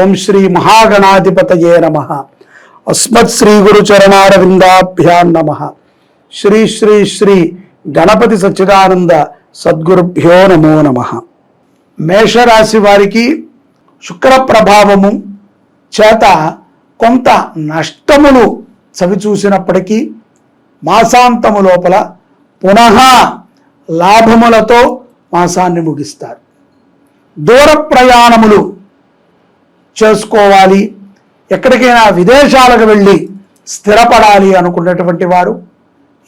ఓం శ్రీ మహాగణాధిపతయే నమ. అస్మత్ శ్రీ గురు చరణారవిందాభ్యాం నమ. శ్రీ శ్రీ శ్రీ గణపతి సచ్చిదానంద సద్గురుభ్యో నమో నమ. మేషరాశి వారికి శుక్ర ప్రభావము చేత కొంత నష్టములు చవిచూసినప్పటికీ మాసాంతము లోపల పునః లాభములతో మాసాన్ని ముగిస్తారు. దూర ప్రయాణములు చేసుకోవాలి. ఎక్కడికైనా విదేశాలకు వెళ్ళి స్థిరపడాలి అనుకున్నటువంటి వారు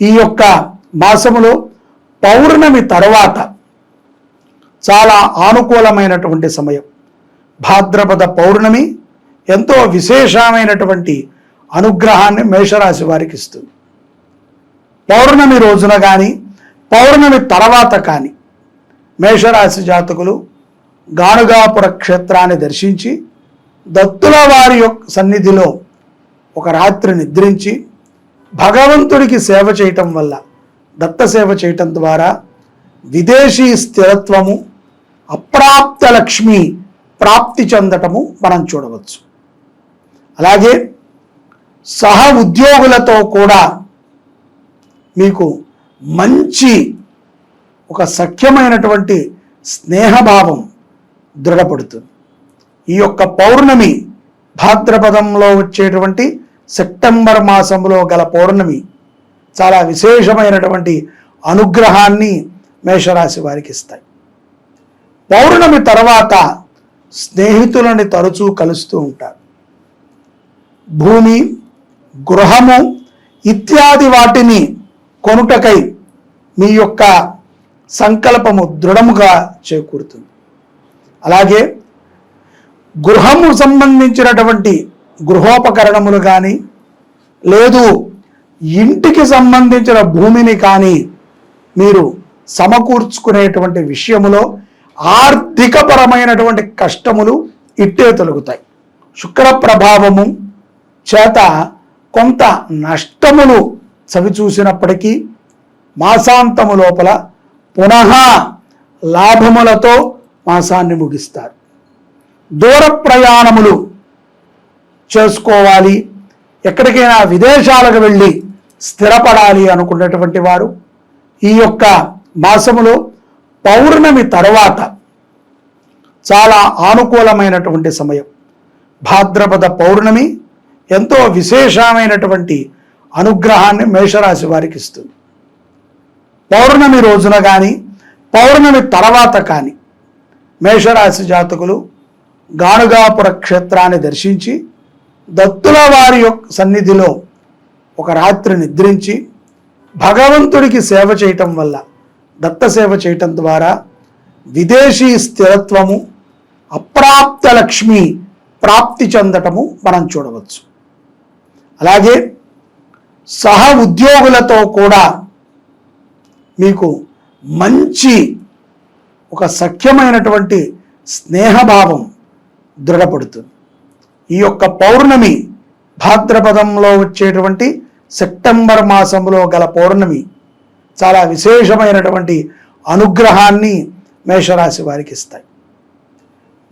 ఈ యొక్క మాసములో పౌర్ణమి తర్వాత చాలా ఆనుకూలమైనటువంటి సమయం. భాద్రపద పౌర్ణమి ఎంతో విశేషమైనటువంటి అనుగ్రహాన్ని మేషరాశి వారికి ఇస్తుంది. పౌర్ణమి రోజున కానీ పౌర్ణమి తర్వాత కానీ మేషరాశి జాతకులు గానుగాపుర క్షేత్రాన్ని దర్శించి దత్తుల వారి యొక్క సన్నిధిలో ఒక రాత్రి నిద్రించి భగవంతుడికి సేవ చేయటం వల్ల దత్త సేవ చేయటం ద్వారా విదేశీ స్థిరత్వము అప్రాప్త లక్ష్మి ప్రాప్తి చెందటము మనం చూడవచ్చు. అలాగే సహ ఉద్యోగులతో కూడా మీకు మంచి ఒక సఖ్యమైనటువంటి స్నేహభావం దృఢపడుతుంది. ఈ యొక్క పౌర్ణమి భాద్రపదంలో వచ్చేటువంటి సెప్టెంబర్ మాసంలో గల పౌర్ణమి చాలా విశేషమైనటువంటి అనుగ్రహాన్ని మేషరాశి వారికి ఇస్తాయి. పౌర్ణమి తర్వాత స్నేహితులని తరచూ కలుస్తూ ఉంటారు. భూమి గృహము ఇత్యాది వాటిని కొనుటకై మీ యొక్క సంకల్పము దృఢముగా చేకూరుతుంది. అలాగే గృహము సంబంధించినటువంటి గృహోపకరణములు కానీ లేదు ఇంటికి సంబంధించిన భూమిని కానీ మీరు సమకూర్చుకునేటువంటి విషయములో ఆర్థికపరమైనటువంటి కష్టములు ఇట్టే తొలగుతాయి. శుక్ర ప్రభావము చేత కొంత నష్టములు చవిచూసినప్పటికీ మాసాంతము లోపల పునః లాభములతో మాసాన్ని ముగిస్తారు. దూర ప్రయాణములు చేసుకోవాలి. ఎక్కడికైనా విదేశాలకు వెళ్ళి స్థిరపడాలి అనుకున్నటువంటి వారు ఈ యొక్క మాసములో పౌర్ణమి తర్వాత చాలా ఆనుకూలమైనటువంటి సమయం. భాద్రపద పౌర్ణమి ఎంతో విశేషమైనటువంటి అనుగ్రహాన్ని మేషరాశి వారికి ఇస్తుంది. పౌర్ణమి రోజున కానీ పౌర్ణమి తర్వాత కానీ మేషరాశి జాతకులు గానుగాపుర క్షేత్రాన్ని దర్శించి దత్తుల వారి యొక్క సన్నిధిలో ఒక రాత్రి నిద్రించి భగవంతుడికి సేవ చేయటం వల్ల దత్త సేవ చేయటం ద్వారా విదేశీ స్థిరత్వము అప్రాప్త లక్ష్మి ప్రాప్తి చెందటము మనం చూడవచ్చు. అలాగే సహ ఉద్యోగులతో కూడా మీకు మంచి ఒక సఖ్యమైనటువంటి స్నేహభావం దృఢపడుతుంది. ఈ యొక్క పౌర్ణమి భాద్రపదంలో వచ్చేటువంటి సెప్టెంబర్ మాసంలో గల పౌర్ణమి చాలా విశేషమైనటువంటి అనుగ్రహాన్ని మేషరాశి వారికి ఇస్తాయి.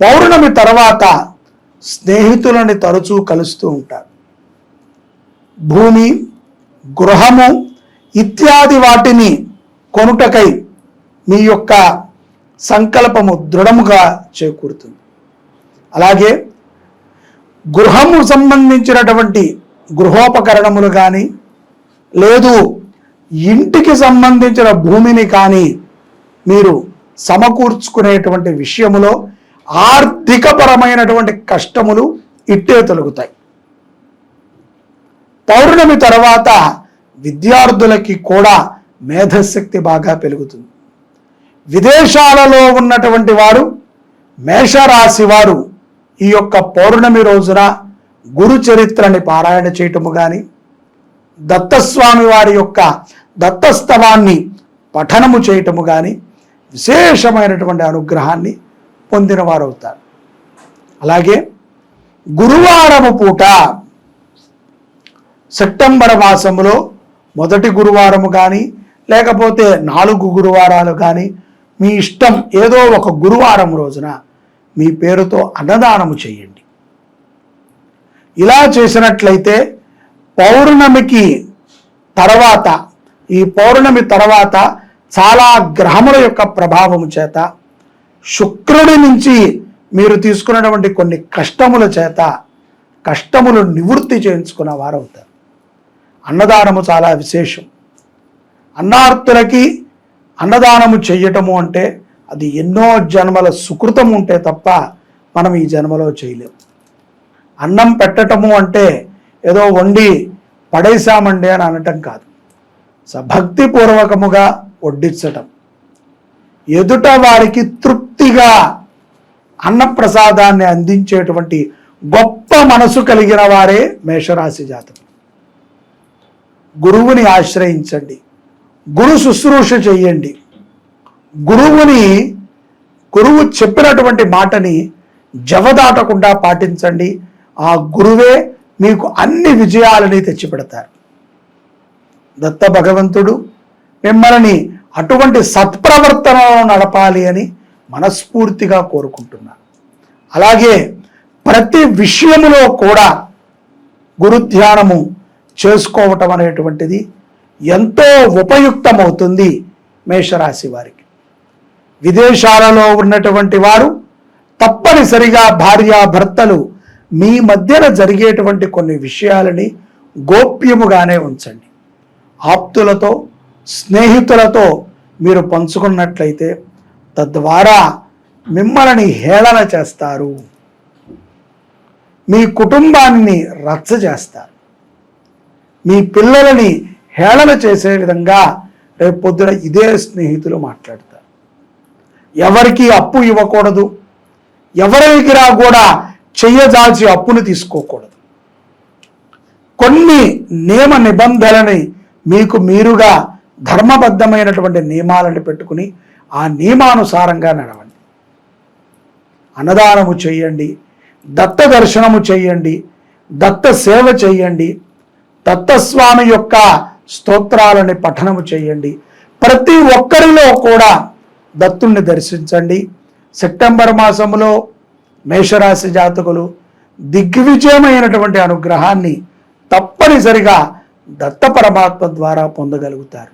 పౌర్ణమి తర్వాత స్నేహితులని తరచూ కలుస్తూ ఉంటారు. భూమి గృహము ఇత్యాది వాటిని కొనుటకై మీ యొక్క సంకల్పము దృఢముగా చేకూరుతుంది. అలాగే గృహము సంబంధించినటువంటి గృహోపకరణములు కానీ లేదు ఇంటికి సంబంధించిన భూమిని కానీ మీరు సమకూర్చుకునేటువంటి విషయములో ఆర్థికపరమైనటువంటి కష్టములు ఇట్టే తొలగుతాయి. పౌర్ణమి తర్వాత విద్యార్థులకి కూడా మేధశక్తి బాగా పెరుగుతుంది. విదేశాలలో ఉన్నటువంటి వారు మేషరాశి వారు ఈ యొక్క పౌర్ణమి రోజున గురు చరిత్రని పారాయణ చేయటము కానీ దత్తస్వామి వారి యొక్క దత్తస్తవాన్ని పఠనము చేయటము కానీ విశేషమైనటువంటి అనుగ్రహాన్ని పొందినవారు అవుతారు అలాగే గురువారము పూట సెప్టెంబర్ మాసములో మొదటి గురువారము కానీ లేకపోతే నాలుగు గురువారాలు కానీ మీ ఇష్టం ఏదో ఒక గురువారం రోజున మీ పేరుతో అన్నదానము చేయండి. ఇలా చేసినట్లయితే పౌర్ణమికి తర్వాత ఈ పౌర్ణమి తర్వాత చాలా గ్రహముల యొక్క ప్రభావము చేత శుక్రుడి నుంచి మీరు తీసుకున్నటువంటి కొన్ని కష్టముల చేత కష్టములు నివృత్తి చేయించుకున్న వారు అవుతారు అన్నదానము చాలా విశేషం. అన్నార్తులకి అన్నదానము చేయటము అంటే అది ఎన్నో జన్మల సుకృతం ఉంటే తప్ప మనం ఈ జన్మలో చేయలేము అన్నం పెట్టటము అంటే ఏదో వండి పడేశామండి అని అనటం కాదు. స- భక్తిపూర్వకముగా వడ్డించటం. ఎదుట వారికి తృప్తిగా అన్నప్రసాదాన్ని అందించేటువంటి గొప్ప మనసు కలిగిన వారే మేషరాశి జాతకం గురువుని ఆశ్రయించండి. గురు శుశ్రూష చెయ్యండి గురువుని గురువు చెప్పినటువంటి మాటని జవదాటకుండా పాటించండి. ఆ గురువే మీకు అన్ని విజయాలని తెచ్చిపెడతారు. దత్త భగవంతుడు మిమ్మల్ని అటువంటి సత్ప్రవర్తనలో నడపాలి అని మనస్ఫూర్తిగా కోరుకుంటున్నాను. అలాగే ప్రతి విషయములో కూడా గురు ధ్యానము చేసుకోవటం అనేటువంటిది ఎంతో ఉపయుక్తమవుతుంది మేషరాశి వారికి. విదేశాలలో ఉన్నటువంటి వారు తప్పనిసరిగా భార్యాభర్తలు మీ మధ్యన జరిగేటువంటి కొన్ని విషయాలని గోప్యముగానే ఉంచండి. ఆప్తులతో స్నేహితులతో మీరు పంచుకున్నట్లయితే తద్వారా మిమ్మల్ని హేళన చేస్తారు. మీ కుటుంబాన్ని రచ్చ చేస్తారు. మీ పిల్లలని హేళన చేసే విధంగా రేపు పొద్దున ఇదే స్నేహితులు మాట్లాడతారు. ఎవరికి అప్పు ఇవ్వకూడదు. ఎవరి దగ్గర కూడా చెయ్యదాల్చి అప్పును తీసుకోకూడదు. కొన్ని నియమ నిబంధనలని మీకు మీరుగా ధర్మబద్ధమైనటువంటి నియమాలను పెట్టుకుని ఆ నియమానుసారంగా నడవండి. అన్నదానము చేయండి దత్త దర్శనము చేయండి దత్త సేవ చేయండి దత్తస్వామి యొక్క స్తోత్రాలని పఠనము చేయండి. ప్రతి ఒక్కరిలో కూడా దత్తుణ్ణి దర్శించండి. సెప్టెంబర్ మాసంలో మేషరాశి జాతకులు దిగ్విజయమైనటువంటి అనుగ్రహాన్ని తప్పనిసరిగా దత్త పరమాత్మ ద్వారా పొందగలుగుతారు.